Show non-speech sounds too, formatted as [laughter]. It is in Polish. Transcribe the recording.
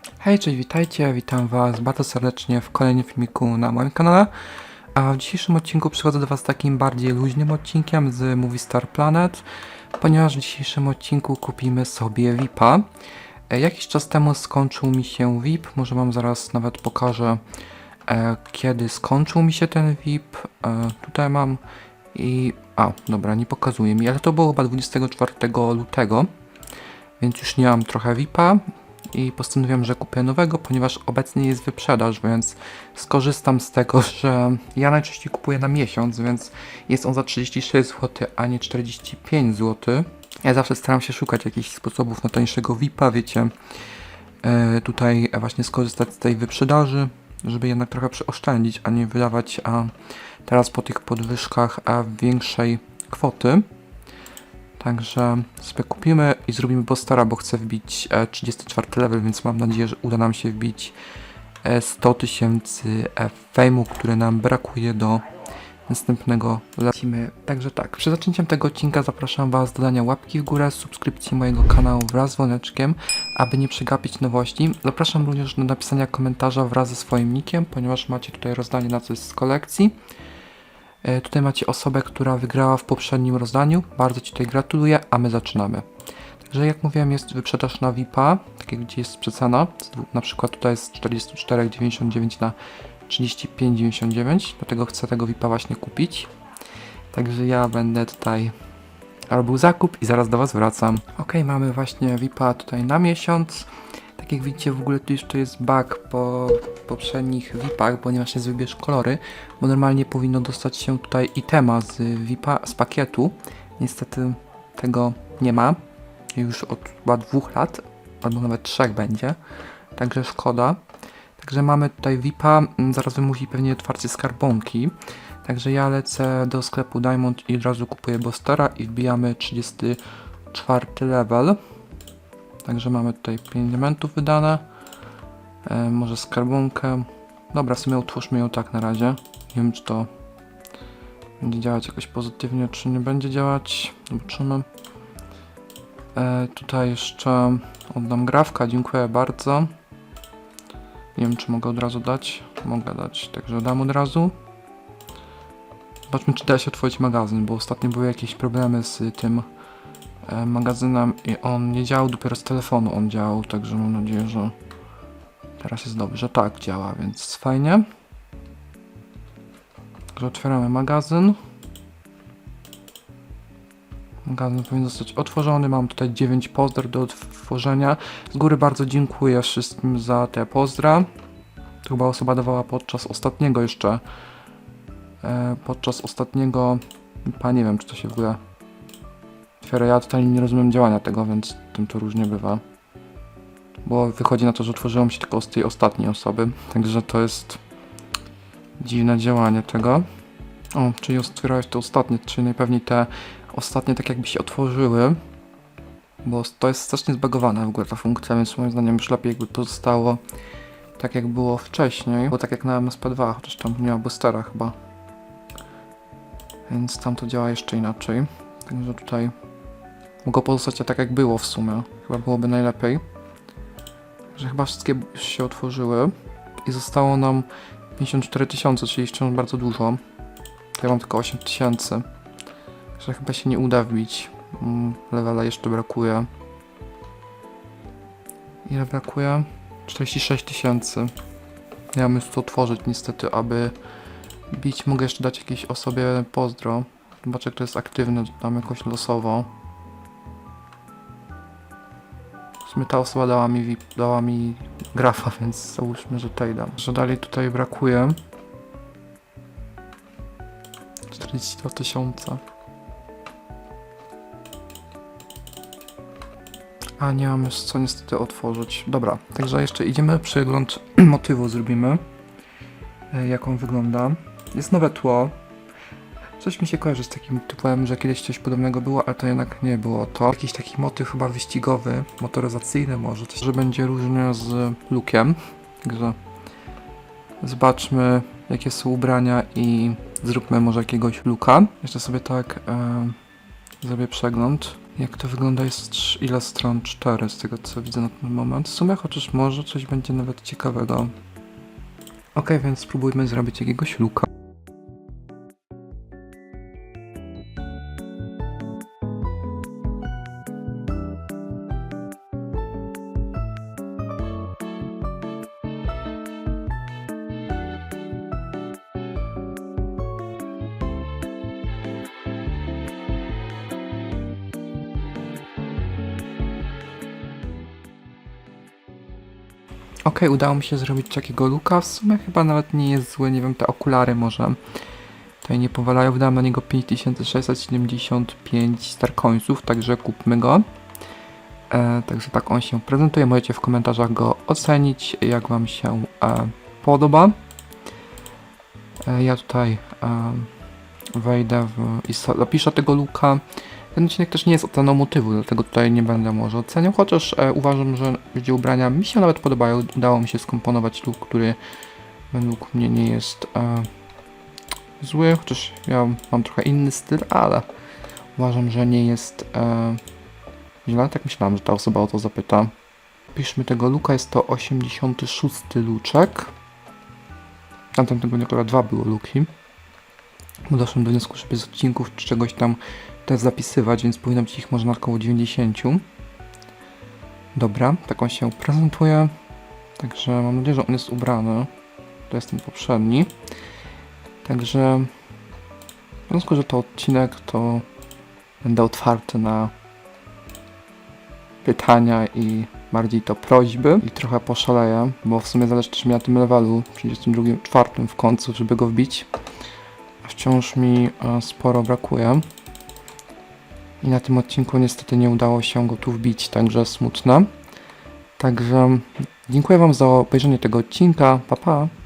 Hej, cześć, witajcie, witam was bardzo serdecznie w kolejnym filmiku na moim kanale. A w dzisiejszym odcinku przychodzę do was takim bardziej luźnym odcinkiem z Movie Star Planet, ponieważ w dzisiejszym odcinku kupimy sobie VIP-a. E, Jakiś czas temu skończył mi się VIP, może wam zaraz nawet pokażę e, kiedy skończył mi się ten VIP. E, tutaj mam i... A, dobra, nie pokazuje mi, ale to było chyba 24 lutego, więc już nie mam trochę VIP-a i postanowiłem, że kupię nowego, ponieważ obecnie jest wyprzedaż, więc skorzystam z tego, [laughs] że ja najczęściej kupuję na miesiąc, więc jest on za 36 zł, a nie 45 zł. Ja zawsze staram się szukać jakichś sposobów na tańszego VIP-a, wiecie, e, tutaj właśnie skorzystać z tej wyprzedaży, żeby jednak trochę przeoszczędzić, a nie wydawać a teraz po tych podwyżkach a większej kwoty. Także sobie kupimy i zrobimy postara, bo chcę wbić e, 34 level, więc mam nadzieję, że uda nam się wbić e, 100 tysięcy e, fejmu, które nam brakuje do następnego lecimy. Także tak, przed zaczęciem tego odcinka zapraszam Was do dania łapki w górę, subskrypcji mojego kanału wraz z dzwoneczkiem, aby nie przegapić nowości. Zapraszam również do napisania komentarza wraz ze swoim nickiem, ponieważ macie tutaj rozdanie na coś z kolekcji. E, Tutaj macie osobę, która wygrała w poprzednim rozdaniu. Bardzo Ci tutaj gratuluję, a my zaczynamy. Także jak mówiłem, jest wyprzedaż na VIP-a, tak jak gdzie jest przecena. Na przykład tutaj jest 44,99 na 35,99, dlatego chcę tego VIP-a właśnie kupić. Także ja będę tutaj robił zakup i zaraz do Was wracam. Ok, mamy właśnie VIP-a tutaj na miesiąc. Jak widzicie, w ogóle tu jeszcze jest bug po poprzednich VIP-ach, ponieważ jest wybierz kolory, bo normalnie powinno dostać się tutaj itema z VIP-a, z pakietu. Niestety tego nie ma już od chyba dwóch lat, albo nawet trzech będzie, także szkoda. Także mamy tutaj VIP-a, mm, zaraz wymusi pewnie otwarcie skarbonki. Także ja lecę do sklepu Diamond i od razu kupuję Bostera i wbijamy 34 level. Także mamy tutaj 5 elementów wydane. E, może skarbonkę. Dobra, w sumie utwórzmy ją tak na razie. Nie wiem, czy to będzie działać jakoś pozytywnie, czy nie będzie działać. Zobaczymy. E, tutaj jeszcze oddam grawka, dziękuję bardzo. Nie wiem, czy mogę od razu dać. Mogę dać, także dam od razu. Zobaczmy, czy da się otworzyć magazyn, bo ostatnio były jakieś problemy z tym magazynem i on nie działał, dopiero z telefonu on działał, także mam nadzieję, że teraz jest dobrze. Tak, działa, więc fajnie. Także otwieramy magazyn. Magazyn powinien zostać otworzony. Mam tutaj 9 pozdr do otworzenia. Z góry bardzo dziękuję wszystkim za te pozdra. To chyba osoba dawała podczas ostatniego jeszcze. E, podczas ostatniego. Pa, nie wiem, czy to się w ogóle otwiera. Ja totalnie nie rozumiem działania tego, więc tym to różnie bywa. Bo wychodzi na to, że otworzyło się tylko z tej ostatniej osoby. Także to jest dziwne działanie tego. O, czyli otwierałeś te ostatnie, czyli najpewniej te ostatnie tak jakby się otworzyły. Bo to jest strasznie zbagowana w ogóle ta funkcja, więc moim zdaniem już lepiej jakby to zostało tak jak było wcześniej. Bo tak jak na MSP2, chociaż tam nie ma boostera chyba. Więc tam to działa jeszcze inaczej. Także tutaj mogło pozostać tak jak było w sumie. Chyba byłoby najlepiej. Że chyba wszystkie już się otworzyły. I zostało nam 54 tysiące, czyli wciąż bardzo dużo. Tutaj mam tylko 8 tysięcy. Że chyba się nie uda wbić. Mm, Levela jeszcze brakuje. Ile brakuje? 46 tysięcy. Ja muszę to otworzyć niestety, aby bić. Mogę jeszcze dać jakiejś osobie pozdro. Zobaczę, kto jest aktywny, dam jakoś losowo. Sumie ta osoba dała mi, VIP, dała mi grafa, [laughs] więc załóżmy, że tej dam. Że dalej tutaj brakuje. 42 tysiące. A nie mam co niestety otworzyć. Dobra, także jeszcze idziemy, przegląd [clears throat] motywu zrobimy. E, Jak on wygląda. Jest nowe tło. Coś mi się kojarzy z takim typem, że kiedyś coś podobnego było, ale to jednak nie było to. Jakiś taki motyw chyba wyścigowy, motoryzacyjny może, coś, że będzie różnie z lookiem. Także zobaczmy jakie są ubrania i zróbmy może jakiegoś looka. Jeszcze sobie tak e, zrobię przegląd. Jak to wygląda jest ile stron? 4 z tego co widzę na ten moment. W sumie chociaż może coś będzie nawet ciekawego. Ok, więc spróbujmy zrobić jakiegoś luka. Okej, udało mi się zrobić takiego luka. W sumie chyba nawet nie jest zły. Nie wiem, te okulary może tutaj nie powalają. Wydałem na niego 5675 starcoinsów, także kupmy go. E, także tak on się prezentuje. Możecie w komentarzach go ocenić, jak Wam się e, podoba. E, ja tutaj e, wejdę w, i zapiszę tego luka. Ten odcinek też nie jest oceną motywu, dlatego tutaj nie będę może oceniał, chociaż e, uważam, że gdzie ubrania mi się nawet podobają. Udało mi się skomponować look, który według mnie nie jest e, zły, chociaż ja mam trochę inny styl, ale uważam, że nie jest e, źle. Tak myślałem, że ta osoba o to zapyta. Piszmy tego luka, jest to 86 luczek. Tamtego akurat dwa było luki. Bo doszłem do wniosku, że bez odcinków czy czegoś tam zapisywać, więc powinno być ich może około 90. Dobra, tak on się prezentuje. Także mam nadzieję, że on jest ubrany. To jest ten poprzedni. Także w związku, że to odcinek, to będę otwarty na pytania i bardziej to prośby. I trochę poszaleję, bo w sumie zależy też mi na tym levelu 32, czwartym w końcu, żeby go wbić. Wciąż mi e, sporo brakuje. I na tym odcinku niestety nie udało się go tu wbić, także smutne. Także dziękuję Wam za obejrzenie tego odcinka. Pa pa!